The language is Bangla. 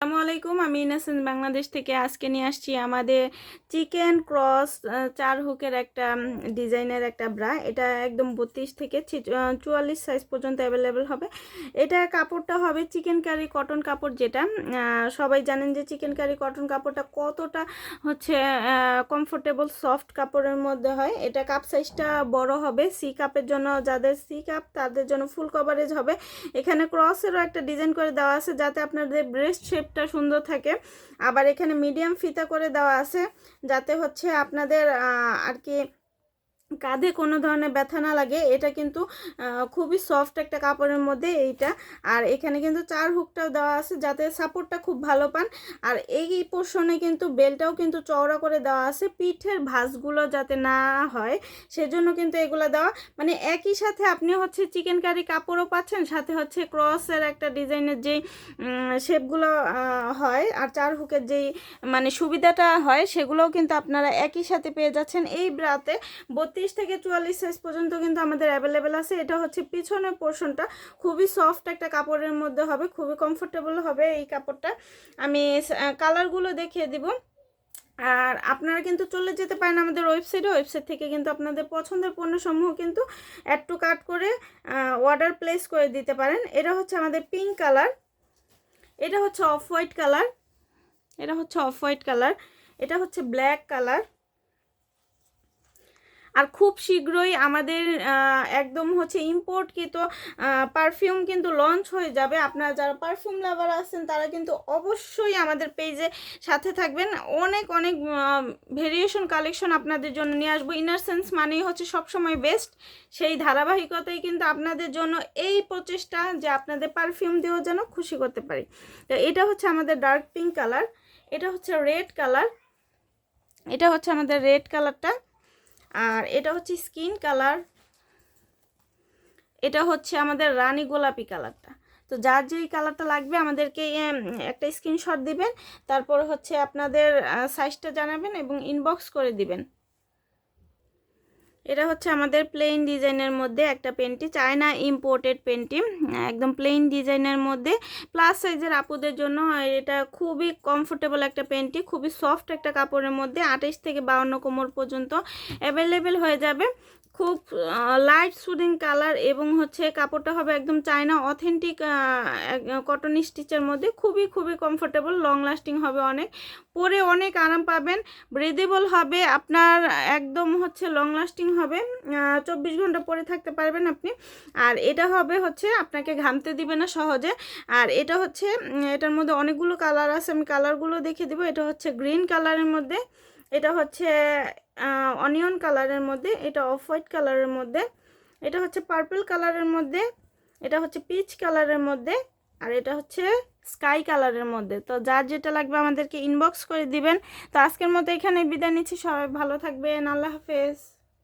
আসসালামু আলাইকুম, আমি ইনাসেন্স বাংলাদেশ থেকে আজকে নিয়ে আসছি আমাদের চিকেন ক্রস চার হুকের একটা ডিজাইনের একটা ব্রা। এটা একদম বত্রিশ থেকে চুয়াল্লিশ সাইজ পর্যন্ত অ্যাভেলেবেল হবে। এটা কাপড়টা হবে চিকেন কারি কটন কাপড় যেটা। সবাই জানেন যে চিকেন কারি কটন কাপড়টা কতটা হচ্ছে কমফোর্টেবল সফট কাপড়ের মধ্যে হয়। এটা কাপ সাইজটা বড় হবে। সি কাপের জন্য যাদের সি কাপ তাদের জন্য ফুল কভারেজ হবে। এখানে ক্রসেরও একটা ডিজাইন করে দেওয়া আছে যাতে আপনাদের ব্রেস্ট শেপটা সুন্দর থাকে। আবার এখানে মিডিয়াম ফিতা করে দেওয়া আছে। যাতে হচ্ছে আপনাদের আর কি কাঁধে কোনো ধরনের ব্যথা না লাগে, এটা কিন্তু খুবই সফট একটা কাপড়ের মধ্যে এইটা। আর এখানে কিন্তু চার হুকটাও দেওয়া আছে যাতে সাপোর্টটা খুব ভালো পান। আর এই পোর্শনে কিন্তু বেলটাও কিন্তু চওড়া করে দেওয়া আছে, পিঠের ভাঁজগুলো যাতে না হয়, সেজন্য কিন্তু এগুলো দেওয়া। মানে একই সাথে আপনি হচ্ছে চিকেন কারি কাপড়ও পাচ্ছেন, সাথে হচ্ছে ক্রসের একটা ডিজাইনের যেই শেপগুলো হয়, আর চার হুকের যেই মানে সুবিধাটা হয়, সেগুলোও কিন্তু আপনারা একই সাথে পেয়ে যাচ্ছেন। এই ব্রাতে বত্রিশ থেকে চুয়াল্লিশ সাইজ পর্যন্ত কিন্তু আমাদের অ্যাভেলেবেল আছে। এটা হচ্ছে পিছনের পোর্শনটা খুবই সফট একটা কাপড়ের মধ্যে হবে, খুবই কমফোর্টেবল হবে এই কাপড়টা। আমি কালারগুলো দেখিয়ে দিব। আর আপনারা কিন্তু চলে যেতে পারেন আমাদের ওয়েবসাইটে ওয়েবসাইট থেকে কিন্তু আপনাদের পছন্দের পণ্যসমূহ কিন্তু অ্যাড টু কাট করে অর্ডার প্লেস করে দিতে পারেন। এটা হচ্ছে আমাদের পিঙ্ক কালার এটা হচ্ছে অফ হোয়াইট কালার এটা হচ্ছে অফ হোয়াইট কালার এটা হচ্ছে ব্ল্যাক কালার আর খুব শীঘ্রই আমাদের একদম হচ্ছে ইম্পোর্ট ইম্পোর্টকৃত পারফিউম কিন্তু লঞ্চ হয়ে যাবে। আপনারা যারা পারফিউম লাভার আছেন, তারা কিন্তু অবশ্যই আমাদের পেজে সাথে থাকবেন। অনেক অনেক ভেরিয়েশন কালেকশন আপনাদের জন্য নিয়ে আসব। ইনার সেন্স মানেই হচ্ছে সবসময় বেস্ট সেই ধারাবাহিকতাই কিন্তু আপনাদের জন্য এই প্রচেষ্টা যে আপনাদের পারফিউম দিয়েও যেন খুশি করতে পারি। তো এটা হচ্ছে আমাদের ডার্ক পিঙ্ক কালার এটা হচ্ছে রেড কালার এটা হচ্ছে আমাদের রেড কালারটা আর এটা হচ্ছে স্কিন কালার। এটা হচ্ছে আমাদের রানী গোলাপি কালারটা। তো যার যেই কালারটা লাগবে আমাদেরকে একটা স্ক্রিনশট দিবেন, তারপর হচ্ছে আপনাদের সাইজটা জানাবেন এবং ইনবক্স করে দিবেন। এটা হচ্ছে আমাদের প্লেন ডিজাইনের মধ্যে একটা পেন্টি চায়না ইম্পোর্টেড পেন্টি একদম প্লেন ডিজাইনের মধ্যে। প্লাস সাইজের আপুদের জন্য এটা খুবই কমফোর্টেবল একটা পেন্টি খুবই সফট একটা কাপড়ের মধ্যে, আঠাইশ থেকে বাউন্ন কোমর পর্যন্ত অ্যাভেলেবেল হয়ে যাবে। খুব লাইট সুদিং কালার এবং হচ্ছে কাপড়টা হবে একদম চায়না অথেন্টিক কটন স্টিচের মধ্যে খুবই খুবই কমফোর্টেবল লং লাস্টিং হবে অনেক। পরে অনেক আরাম পাবেন ব্রেদেবল হবে, আপনার একদম হচ্ছে লং লাস্টিং হবে চব্বিশ ঘণ্টা পরে থাকতে পারবেন আপনি। আর এটা হবে হচ্ছে আপনাকে ঘামতে দিবে না সহজে। আর এটা হচ্ছে এটার মধ্যে অনেকগুলো কালার আছে, আমি কালারগুলো দেখিয়ে দেবো। এটা হচ্ছে গ্রিন কালারের মধ্যে। এটা হচ্ছে অনিয়ন কালারের মধ্যে, এটা অফ হোয়াইট কালারের মধ্যে, এটা হচ্ছে পার্পল কালারের মধ্যে, এটা হচ্ছে পিচ কালারের মধ্যে, আর এটা হচ্ছে স্কাই কালারের মধ্যে। তো যার যেটা লাগবে আমাদেরকে ইনবক্স করে দিবেন। তো আজকের মতো এখানে বিদায় নিচ্ছি। সবাই ভালো থাকবেন। আল্লাহ হাফেজ।